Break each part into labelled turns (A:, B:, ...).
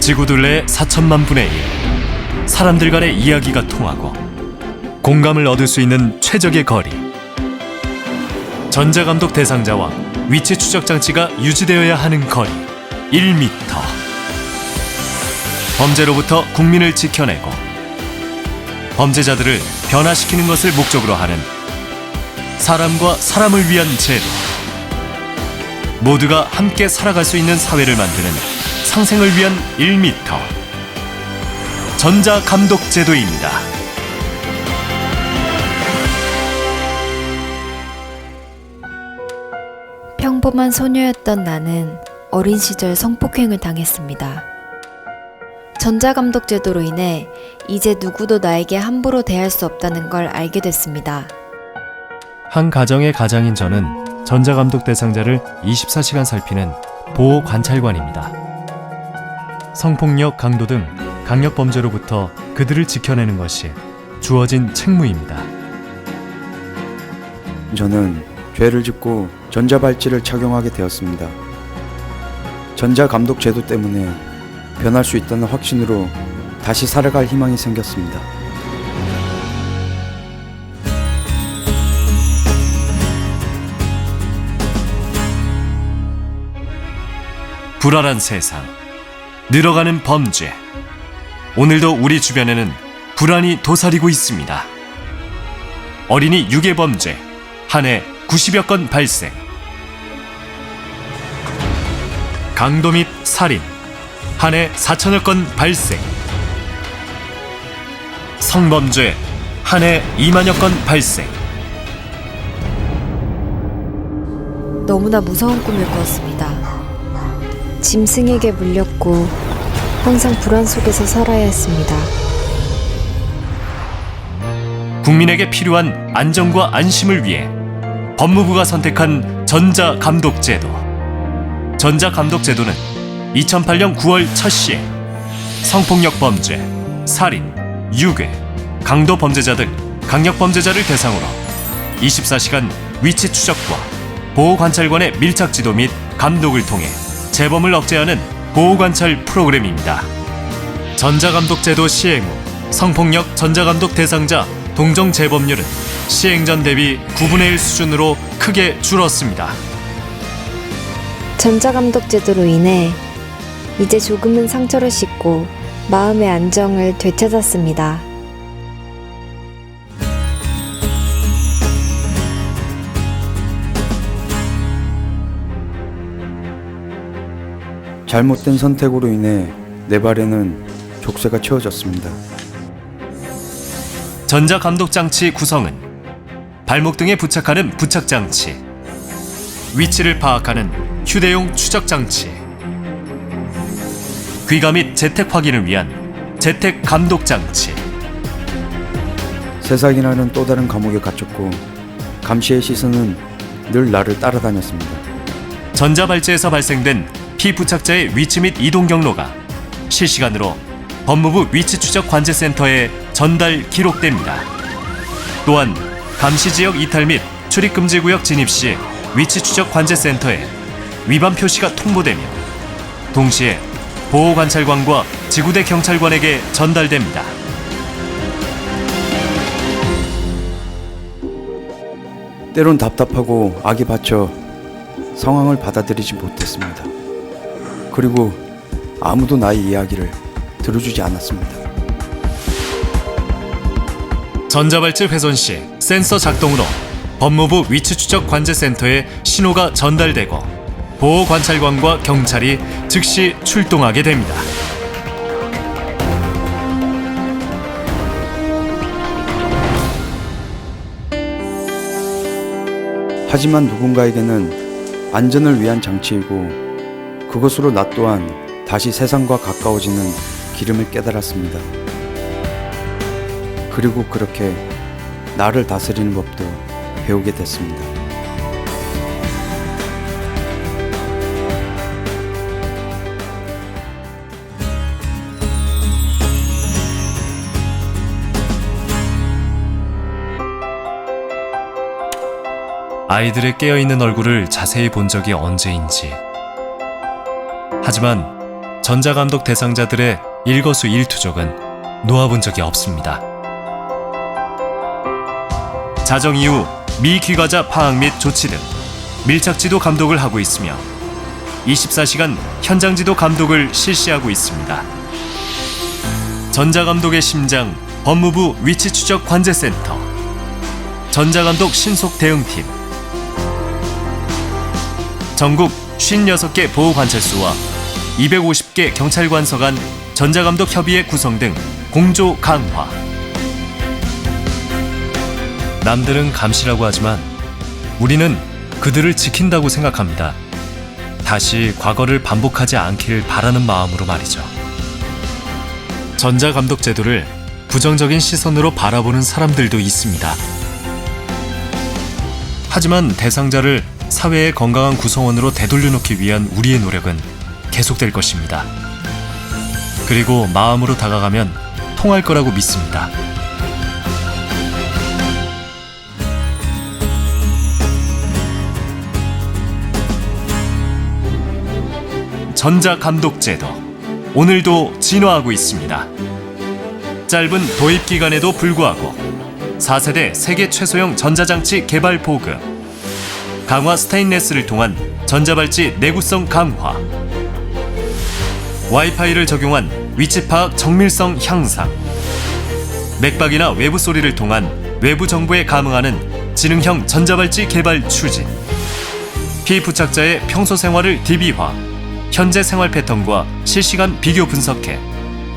A: 지구 둘레의 4천만 분의 1. 사람들 간의 이야기가 통하고 공감을 얻을 수 있는 최적의 거리. 전자감독 대상자와 위치 추적 장치가 유지되어야 하는 거리 1m. 범죄로부터 국민을 지켜내고 범죄자들을 변화시키는 것을 목적으로 하는 사람과 사람을 위한 제도. 모두가 함께 살아갈 수 있는 사회를 만드는 상생을 위한 1m. 전자감독제도입니다.
B: 평범한 소녀였던 나는 어린 시절 성폭행을 당했습니다. 전자감독 제도로 인해 이제 누구도 나에게 함부로 대할 수 없다는 걸 알게 됐습니다.
A: 한 가정의 가장인 저는 전자감독 대상자를 24시간 살피는 보호 관찰관입니다. 성폭력, 강도 등 강력 범죄로부터 그들을 지켜내는 것이 주어진 책무입니다.
C: 저는 죄를 짓고 전자발찌를 착용하게 되었습니다. 전자감독 제도 때문에 변할 수 있다는 확신으로 다시 살아갈 희망이 생겼습니다.
A: 불안한 세상, 늘어가는 범죄. 오늘도 우리 주변에는 불안이 도사리고 있습니다. 어린이 유괴 범죄 한 해 90여 건 발생. 강도 및 살인 한 해 4천여 건 발생. 성범죄 한 해 2만여 건 발생.
B: 너무나 무서운 꿈을 꿨습니다. 짐승에게 물렸고 항상 불안 속에서 살아야 했습니다.
A: 국민에게 필요한 안정과 안심을 위해 법무부가 선택한 전자감독제도. 전자감독제도는 2008년 9월 첫 시에 성폭력 범죄, 살인, 유괴, 강도 범죄자 등 강력 범죄자를 대상으로 24시간 위치 추적과 보호 관찰관의 밀착 지도 및 감독을 통해 재범을 억제하는 보호 관찰 프로그램입니다. 전자감독제도 시행 후 성폭력 전자감독 대상자 동정 재범률은 시행 전 대비 9분의 1 수준으로 크게 줄었습니다.
B: 전자감독 제도로 인해 이제 조금은 상처를 씻고 마음의 안정을 되찾았습니다.
C: 잘못된 선택으로 인해 내 발에는 족쇄가 채워졌습니다.
A: 전자 감독 장치 구성은 발목 등에 부착하는 부착 장치, 위치를 파악하는 휴대용 추적 장치, 귀가 및 재택 확인을 위한 재택 감독 장치,
C: 세상이라는 또 다른 감옥에 갇혔고 감시의 시선은 늘 나를 따라다녔습니다.
A: 전자발찌에서 발생된 피부착자의 위치 및 이동 경로가 실시간으로 법무부 위치 추적 관제센터에 전달 기록됩니다. 또한 감시 지역 이탈 및 출입 금지 구역 진입 시 위치 추적 관제센터에 위반 표시가 통보되며 동시에 보호 관찰관과 지구대 경찰관에게 전달됩니다.
C: 때론 답답하고 악이 받쳐 상황을 받아들이지 못했습니다. 그리고 아무도 나의 이야기를 들어주지 않았습니다.
A: 전자발찌 훼손 시 센서 작동으로 법무부 위치 추적 관제 센터에 신호가 전달되고 보호 관찰관과 경찰이 즉시 출동하게 됩니다.
C: 하지만 누군가에게는 안전을 위한 장치이고 그것으로 나 또한 다시 세상과 가까워지는 기름을 깨달았습니다. 그리고 그렇게 나를 다스리는 법도 배우게 됐습니다.
A: 아이들의 깨어있는 얼굴을 자세히 본 적이 언제인지. 하지만 전자감독 대상자들의 일거수 일투족은 놓아본 적이 없습니다. 자정 이후 미 귀가자 파악 및 조치 등 밀착 지도 감독을 하고 있으며 24시간 현장 지도 감독을 실시하고 있습니다. 전자감독의 심장 법무부 위치 추적 관제센터 전자감독 신속 대응팀 전국 56개 보호관찰소와 250개 경찰관서 간 전자감독 협의회 구성 등 공조 강화 남들은 감시라고 하지만 우리는 그들을 지킨다고 생각합니다. 다시 과거를 반복하지 않길 바라는 마음으로 말이죠. 전자감독 제도를 부정적인 시선으로 바라보는 사람들도 있습니다. 하지만 대상자를 사회의 건강한 구성원으로 되돌려놓기 위한 우리의 노력은 계속될 것입니다. 그리고 마음으로 다가가면 통할 거라고 믿습니다. 전자감독제도 오늘도 진화하고 있습니다. 짧은 도입 기간에도 불구하고 4세대 세계 최소형 전자장치 개발 보급 강화 스테인레스를 통한 전자발찌 내구성 강화. 와이파이를 적용한 위치 파악 정밀성 향상. 맥박이나 외부 소리를 통한 외부 정보에 감응하는 지능형 전자발찌 개발 추진. 피부착자의 평소 생활을 DB화. 현재 생활 패턴과 실시간 비교 분석해.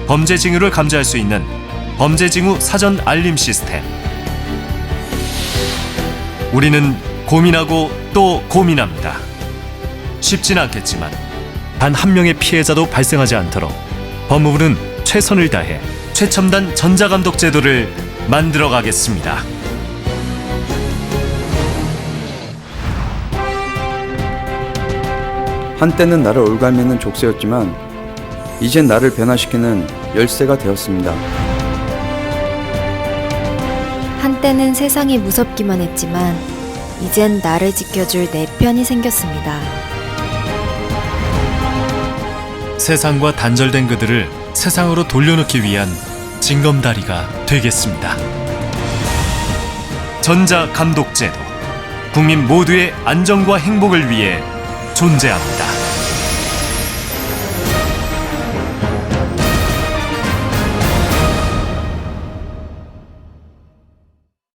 A: 범죄 징후를 감지할 수 있는 범죄 징후 사전 알림 시스템. 우리는 고민하고 또 고민합니다. 쉽진 않겠지만 단 한 명의 피해자도 발생하지 않도록 법무부는 최선을 다해 최첨단 전자감독 제도를 만들어 가겠습니다.
C: 한때는 나를 올가매는 족쇄였지만 이젠 나를 변화시키는 열쇠가 되었습니다.
B: 한때는 세상이 무섭기만 했지만 이젠 나를 지켜줄 내 편이 생겼습니다.
A: 세상과 단절된 그들을 세상으로 돌려놓기 위한 징검다리가 되겠습니다. 전자 감독제도 국민 모두의 안정과 행복을 위해 존재합니다.